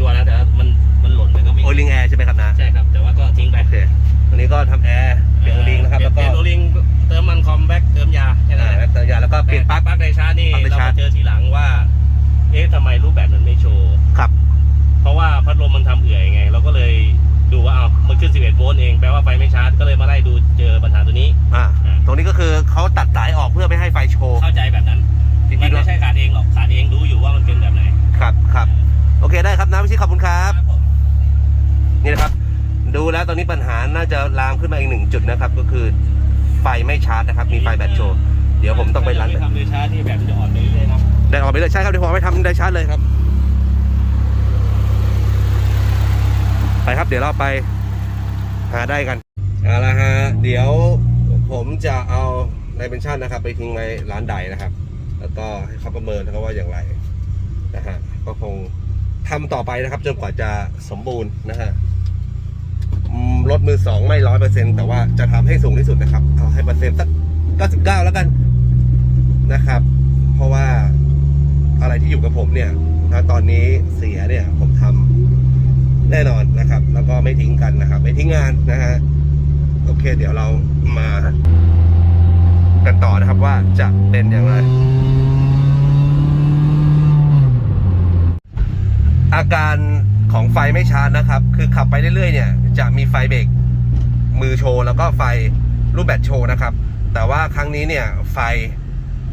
ตัวนะแต่ว่ามันมันหล่นไปก็ไม่โอลิงแอร์ใช่ไหมครับนะใช่ครับ แต่ว่าก็ทิ้งไปโอเคอันนี้ก็ทำแอร์เปลี่ยนโอลิงนะครับแล้วก็เปลี่ยนโอลิงเติมมันคอมแบ็กเติมยาแค่นั้นอ่าแหละแล้วก็ยาแล้วก็เปลี่ยนปลั๊กปลั๊กในชาร์จนี่ปลั๊กในเราชาร์จมาเจอทีหลังว่า เอ๊ะทำไมรูปแบบมันไม่โชว์ครับเพราะว่าพัดลมมันทำเอื่อยไง เราก็เลยดูว่าเอามันขึ้น 11 โวลต์เอง แปลว่าไฟไม่ชาร์จ ก็เลยมาไล่ดูเจอปัญหาตัวนี้ อ่าอ่าตรงนี้ก็คือเขาตัดสายออกเพื่อไม่ให้ไฟโชว์ เข้าใจแบบนั้น จริมันงๆ คได้ครับน้ำพิชิตขอบคุณครับผมนี่นะครับ ดูแล้วตอนนี้ปัญหาน่าจะลามขึ้นมาอีกหนึ่งจุดนะครับ ก็คือไฟไม่ชาร์จนะครับ มีไฟแบตโชว์ เดี๋ยวผมต้องไปรันถ้ายังม่ทำโดยชาร์จที่แบบมันจะอ่อนไปเรื่อยๆเนาะได้ออกไปเลยใช่ครับเดี๋ยวผมเอาไปทำได้ชาร์จเลยครับ ไปครับ เดี๋ยวเราไปหาได้กันเอาละฮะเดี๋ยวผมจะเอาในเป็นชั่นนะครับ ไปทิ้งไว้ร้านใดนะครับ แล้วก็ให้เขาประเมินนะครับว่าอย่างไรนะฮะก็คง ทำต่อไปนะครับ จนกว่าจะสมบูรณ์นะฮะรถมือสองไม่ร้อยเปอร์เซ็นแต่ว่าจะทำให้สูงที่สุดนะครับ เอาให้เปอร์เซ็นต์สักเก้าสิบเก้าแล้วกันนะครับ เพราะว่าอะไรที่อยู่กับผมเนี่ยณตอนนี้เสียเนี่ย ผมทำแน่นอนนะครับ แล้วก็ไม่ทิ้งกันนะครับ ไม่ทิ้งงานนะฮะโอเค เดี๋ยวเรามากันต่อนะครับว่าจะเป็นอย่างไร อาการของไฟไม่ชาร์จนะครับ คือขับไปเรื่อยๆ เนี่ย จะมีไฟเบรกมือโชว์แล้วก็ไฟรูปแบตโชว์นะครับ แต่ว่าครั้งนี้เนี่ยไฟ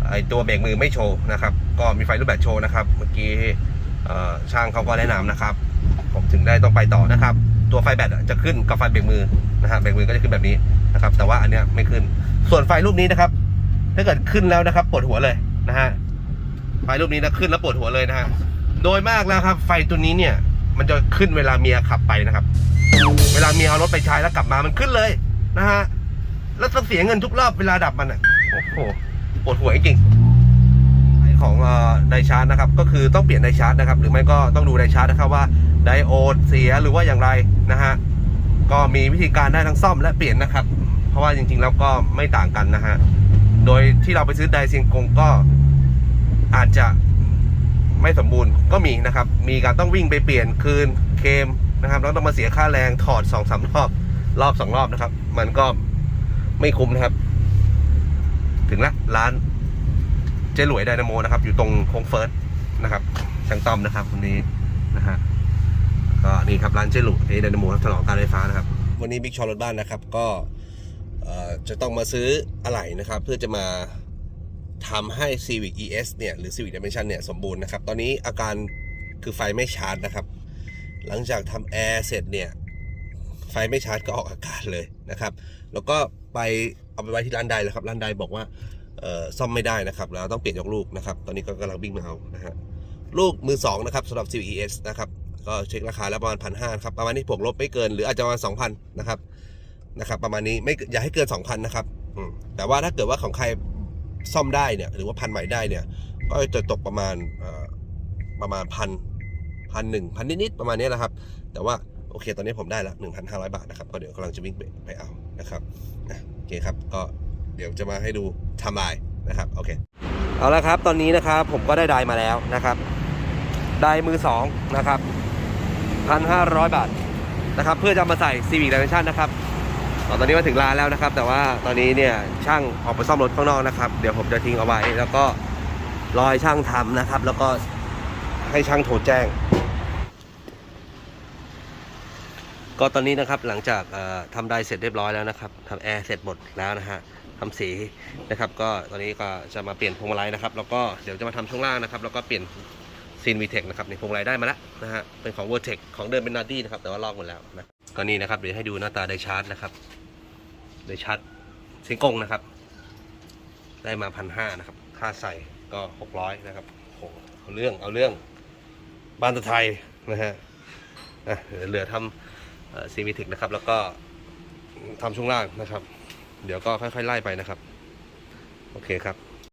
ไอตัวเบรกมือไม่โชว์นะครับ ก็มีไฟรูปแบตโชว์นะครับ เมื่อกี้ช่างเขาก็แนะนำนะครับ ผมถึงได้ต้องไปต่อนะครับ ตัวไฟแบตจะขึ้นกับไฟเบรกมือนะฮะเบรกมือก็จะขึ้นแบบนี้นะครับ แต่ว่าอันเนี้ยไม่ขึ้น ส่วนไฟรูปนี้นะครับ ถ้าเกิดขึ้นแล้วนะครับปวดหัวเลยนะฮะไฟรูปนี้นะขึ้นแล้วปวดหัวเลยนะฮะ โดยมากแล้วครับ ไฟตัวนี้เนี่ย มันจะขึ้นเวลาเมียขับไปนะครับ เวลาเมียเอารถไปใช้แล้วกลับมามันขึ้นเลยนะฮะแล้วต้องเสียเงินทุกรอบเวลาดับมันอะโอ้โหปวดหัวจริงของไดชาร์จนะครับ ก็คือต้องเปลี่ยนไดชาร์จนะครับ หรือไม่ก็ต้องดูไดชาร์จนะครับว่าไดโอดเสียหรือว่าอย่างไรนะฮะก็มีวิธีการได้ทั้งซ่อมและเปลี่ยนนะครับ เพราะว่าจริงๆแล้วก็ไม่ต่างกันนะฮะโดยที่เราไปซื้อไดเซียงกงก็อาจจะ ไม่สมบูรณ์ก็มีนะครับ มีการต้องวิ่งไปเปลี่ยนคืนเคมนะครับแล้วต้องมาเสียค่าแรงถอดสองสามรอบรอบสองรอบนะครับ มันก็ไม่คุ้มนะครับ ถึงละร้านเจ๊หลวยไดนาโมนะครับ อยู่ตรงโค้งเฟิร์สนะครับช่างต้อมนะครับวันนี้นะฮะก็นี่ครับร้านเจ๊หลวยไดนาโมถนอมการไฟฟ้านะครับ วันนี้บิ๊กชอรถบ้านนะครับ ก็จะต้องมาซื้ออะไหล่นะครับ เพื่อจะมา ทำให้ Civic ES เนี่ยหรือ Civic Dimension เนี่ยสมบูรณ์นะครับ ตอนนี้อาการคือไฟไม่ชาร์จนะครับ หลังจากทำแอร์เสร็จเนี่ย ไฟไม่ชาร์จก็ออกอาการเลยนะครับ แล้วก็ไปเอาไปไว้ที่ร้านใดแล้วครับ ร้านใดบอกว่าซ่อมไม่ได้นะครับ แล้วต้องเปลี่ยนยกลูกนะครับ ตอนนี้ก็กำลังวิ่งมาเอานะฮะลูกมือสองนะครับสำหรับ Civic ES นะครับ ก็เช็คราคาแล้วประมาณพันห้าครับ ประมาณนี้บวกลบไม่เกินหรืออาจจะประมาณสองพันนะครับนะครับ ประมาณนี้ไม่อย่าให้เกินสองพันนะครับแต่ว่าถ้าเกิดว่าของใคร ซ่อมได้เนี่ยหรือว่าพันใหม่ได้เนี่ย ก็จะตกประมาณประมาณพันพันหนึ่งพันนิดๆประมาณนี้แหละครับ แต่ว่าโอเค ตอนนี้ผมได้ละ 1,500 บาทนะครับ ก็เดี๋ยวกำลังจะวิ่งไปเอานะครับนะโอเคครับ ก็เดี๋ยวจะมาให้ดูทำลายนะครับ โอเค เอาละครับ ตอนนี้นะครับ ผมก็ได้ไดมาแล้วนะครับ ไดมือสองนะครับ 1,500 บาทนะครับ เพื่อจะมาใส่ Civic Dimension นะครับ ตอนนี้มาถึงร้านแล้วนะครับ แต่ว่าตอนนี้เนี่ยช่างออกไปซ่อมรถข้างนอกนะครับ เดี๋ยวผมจะทิ้งเอาไว้ แล้วก็รอให้ช่างทำนะครับ แล้วก็ให้ช่างโทรแจ้ง ก็ตอนนี้นะครับหลังจากทำได้เสร็จเรียบร้อยแล้วนะครับทำแอร์เสร็จหมดแล้วนะฮะทำสีนะครับ ก็ตอนนี้ก็จะมาเปลี่ยนพวงมาลัยนะครับ แล้วก็เดี๋ยวจะมาทำช่วงล่างนะครับ แล้วก็เปลี่ยนซีนวีเทคนะครับในพวงมาลัยได้มาแล้วนะฮะเป็นของ v e r t e c ของเดิมเป็นนาดี้นะครับแต่ว่าลอกหมดแล้วนะ ก็นี่นะครับเดี๋ยวให้ดูหน้าตาไดชาร์จนะครับ ไดชาร์จซิงกงนะครับ ได้มาพันห้านะครับ ค่าใส่ก็หกร้อยนะครับโหเอาเรื่องเอาเรื่องบ้านตะไทยนะฮะเดี๋ยวเหลือทำซีวีทิกนะครับ แล้วก็ทำช่วงล่างนะครับ เดี๋ยวก็ค่อยๆไล่ไปนะครับ โอเคครับ